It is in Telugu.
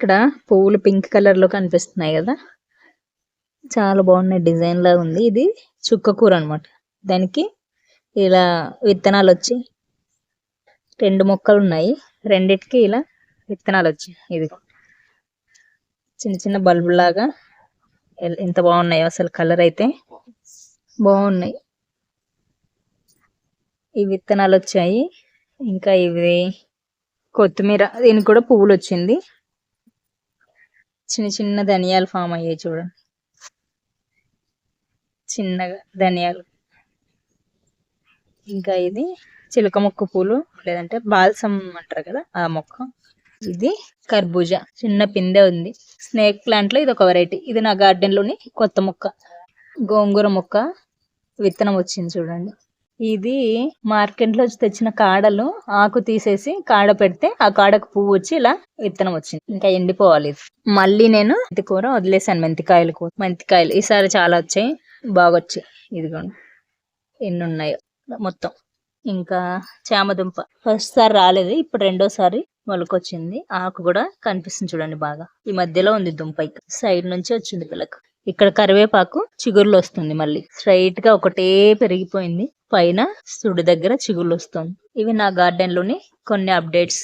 ఇక్కడ పువ్వులు పింక్ కలర్లో కనిపిస్తున్నాయి కదా. చాలా బాగున్నాయి డిజైన్ లా ఉంది. ఇది చుక్క కూర అన్నమాట. దానికి ఇలా విత్తనాలు వచ్చి రెండు మొక్కలు ఉన్నాయి. రెండిటికి ఇలా విత్తనాలు వచ్చాయి ఇది. చిన్న చిన్న బల్బు లాగా ఎంత బాగున్నాయో అసలు కలర్ అయితే బాగున్నాయి. ఈ విత్తనాలు వచ్చాయి. ఇంకా ఇవి కొత్తిమీర దీనికి కూడా పువ్వులు వచ్చింది. చిన్న చిన్న ధనియాలు ఫామ్ అయ్యాయి చూడండి చిన్నగా ధనియాలు. ఇంకా ఇది చిలుక మొక్క పూలు లేదంటే బాల్సం అంటారు కదా ఆ మొక్క. ఇది కర్బూజా చిన్న పిందె ఉంది. స్నేక్ ప్లాంట్లో ఇది ఒక వెరైటీ. ఇది నా గార్డెన్లోని కొత్త మొక్క. గోంగూర మొక్క విత్తనం వచ్చింది చూడండి. ఇది మార్కెట్లో తెచ్చిన కాడలు ఆకు తీసేసి కాడ పెడితే ఆ కాడకు పువ్వు వచ్చి ఇలా విత్తనం వచ్చింది. ఇంకా ఎండిపోవాలి ఇది. మళ్ళీ నేను మెంతి కూర వదిలేసాను. మెంతికాయలు కూర. మెంతికాయలు ఈసారి చాలా వచ్చాయి. బాగా వచ్చాయి. ఇదిగోండి. ఎన్ని ఉన్నాయో. మొత్తం. ఇంకా చామదుంప. ఫస్ట్ సారి రాలేదు. ఇప్పుడు రెండోసారి మొలకొచ్చింది. ఆకు కూడా కనిపిస్తుంది చూడండి బాగా. ఈ మధ్యలో ఉంది దుంప సైడ్ నుంచి వచ్చింది పిల్లకు ఇక్కడ కరివేపాకు చిగుర్లు వస్తుంది మళ్ళీ. స్ట్రైట్గా ఒకటే పెరిగిపోయింది. పైన సుడి దగ్గర చిగుర్లు వస్తుంది ఇవి నా గార్డెన్లోని కొన్ని అప్డేట్స్